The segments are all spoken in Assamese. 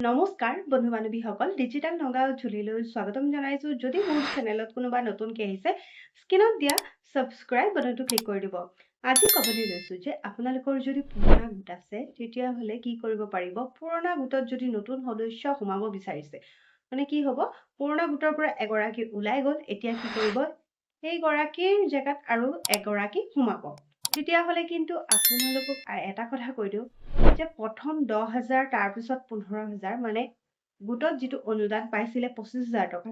নমস্কাৰ বন্ধু বান্ধৱীসকল ডিজিটেল নগাঁও ঝুলিলৈ স্বাগতম জনাইছোঁ। যদি মোৰ চেনেলত কোনোবা নতুনকৈ আহিছে স্ক্ৰীণত দিয়া ছাবস্ক্ৰাইব বাটনটো ক্লিক কৰি দিব। আজি ক'বলৈ লৈছোঁ যে আপোনালোকৰ যদি পুৰণা গোট আছে তেতিয়াহ'লে কি কৰিব পাৰিব? পুৰণা গোটত যদি নতুন সদস্য সোমাব বিচাৰিছে মানে কি হ'ব? পুৰণা গোটৰ পৰা এগৰাকী ওলাই গ'ল এতিয়া কি কৰিব? সেইগৰাকীৰ জেগাত আৰু এগৰাকী সোমাব। তেতিয়াহ'লে কিন্তু আপোনালোকক এটা কথা কৈ দিওঁ। যে প্ৰথম দহ হাজাৰ তাৰপিছত পোন্ধৰ হাজাৰ মানে গোটত যিটো অনুদান পাইছিলে পঁচিছ হাজাৰ টকা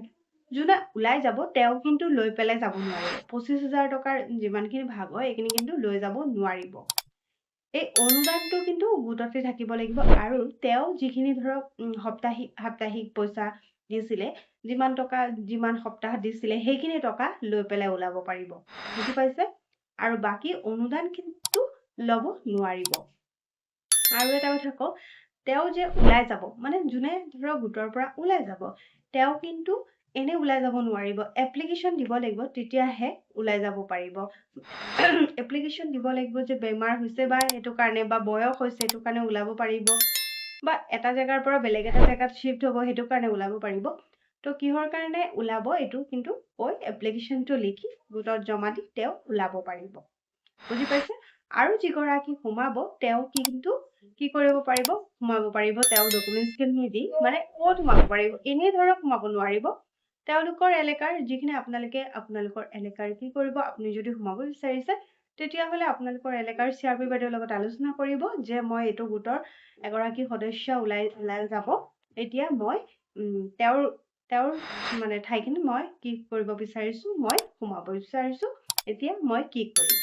যোনে ওলাই যাব তেওঁ কিন্তু লৈ পেলাই যাব নোৱাৰিব। পঁচিছ হাজাৰ টকাৰ যিমানখিনি ভাগ হয় এইখিনি কিন্তু লৈ যাব নোৱাৰিব। এই অনুদানটো কিন্তু গোটতে থাকিব লাগিব আৰু তেওঁ যিখিনি ধৰক সাপ্তাহিক সাপ্তাহিক পইচা দিছিলে যিমান টকা যিমান সপ্তাহত দিছিলে সেইখিনি টকা লৈ পেলাই ওলাব পাৰিব। বুজি পাইছে? আৰু বাকী অনুদান কিন্তু ল'ব নোৱাৰিব। আৰু এটা কথা কওঁ তেওঁ যে ওলাই যাব মানে যোনে ধৰক গোটৰ পৰা ওলাই যাব তেওঁ কিন্তু এনে ওলাই যাব নোৱাৰিব। এপ্লিকেশ্যন দিব লাগিব তেতিয়াহে ওলাই যাব পাৰিব। এপ্লিকেশ্যন দিব লাগিব যে বেমাৰ হৈছে বা সেইটো কাৰণে বা বয়স হৈছে সেইটো কাৰণে ওলাব পাৰিব। বা এটা জেগাৰ পৰা বেলেগ এটা জেগাত শ্বিফ্ট হ'ব সেইটো কাৰণে ওলাব পাৰিব। তো কিহৰ কাৰণে ওলাব? এইটো কিন্তু কৈ এপ্লিকেশ্যনটো লিখি গোটত জমা দি তেওঁ ওলাব পাৰিব। বুজি পাইছে? আৰু যিগৰাকী সোমাব তেওঁ কিন্তু কি কৰিব পাৰিব? সোমাব পাৰিব তেওঁ ডকুমেণ্টছখিনি দি মানে ক'ত সোমাব পাৰিব? এনেই ধৰক সোমাব নোৱাৰিব। তেওঁলোকৰ এলেকাৰ যিখিনি আপোনালোকে আপোনালোকৰ এলেকাৰ কি কৰিব? আপুনি যদি সোমাব বিচাৰিছে তেতিয়াহ'লে আপোনালোকৰ এলেকাৰ চি আৰ পি বাইদেউৰ লগত আলোচনা কৰিব যে মই এইটো গোটৰ এগৰাকী সদস্য ওলাই ওলাই যাব। এতিয়া মই তেওঁৰ তেওঁৰ মানে ঠাইখিনি মই কি কৰিব বিচাৰিছোঁ মই সোমাব বিচাৰিছোঁ এতিয়া মই কি কৰিম।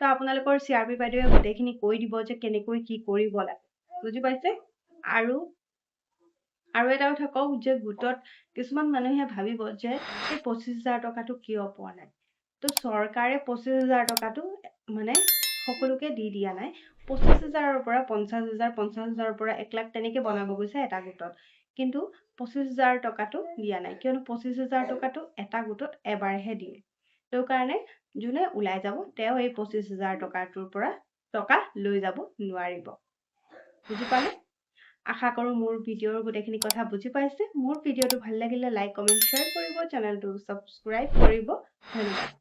তো আপোনালোকৰ চি আৰ পি বাইদেৱে গোটেইখিনি কৈ দিব যে কেনেকৈ কি কৰিব লাগে বুজি পাইছে? আৰু আৰু এটা কথা কওঁ যে গোটত কিছুমান মানুহে ভাবিব যে এই পঁচিছ হাজাৰ টকাটো কিয় পোৱা নাই? তো চৰকাৰে পঁচিছ হাজাৰ টকাটো মানে সকলোকে দি দিয়া নাই। পঁচিছ হাজাৰৰ পৰা পঞ্চাছ হাজাৰ পঞ্চাছ হাজাৰৰ পৰা এক লাখ তেনেকৈ বনাব গৈছে এটা গোটত। কিন্তু পঁচিছ হাজাৰ টকাটো দিয়া নাই। কিয়নো পঁচিছ হাজাৰ টকাটো এটা গোটত এবাৰহে দিয়ে। সেইটো কাৰণে যোনে ওলাই যাব তেওঁ এই পঁচিছ হাজাৰ টকাটোৰ পৰা টকা লৈ যাব নোৱাৰিব। বুজি পালে? আশা কৰোঁ মোৰ ভিডিঅ'ৰ গোটেইখিনি কথা বুজি পাইছে। মোৰ ভিডিঅ'টো ভাল লাগিলে লাইক কমেণ্ট শ্বেয়াৰ কৰিব। চেনেলটো ছাবস্ক্ৰাইব কৰিব। ধন্যবাদ।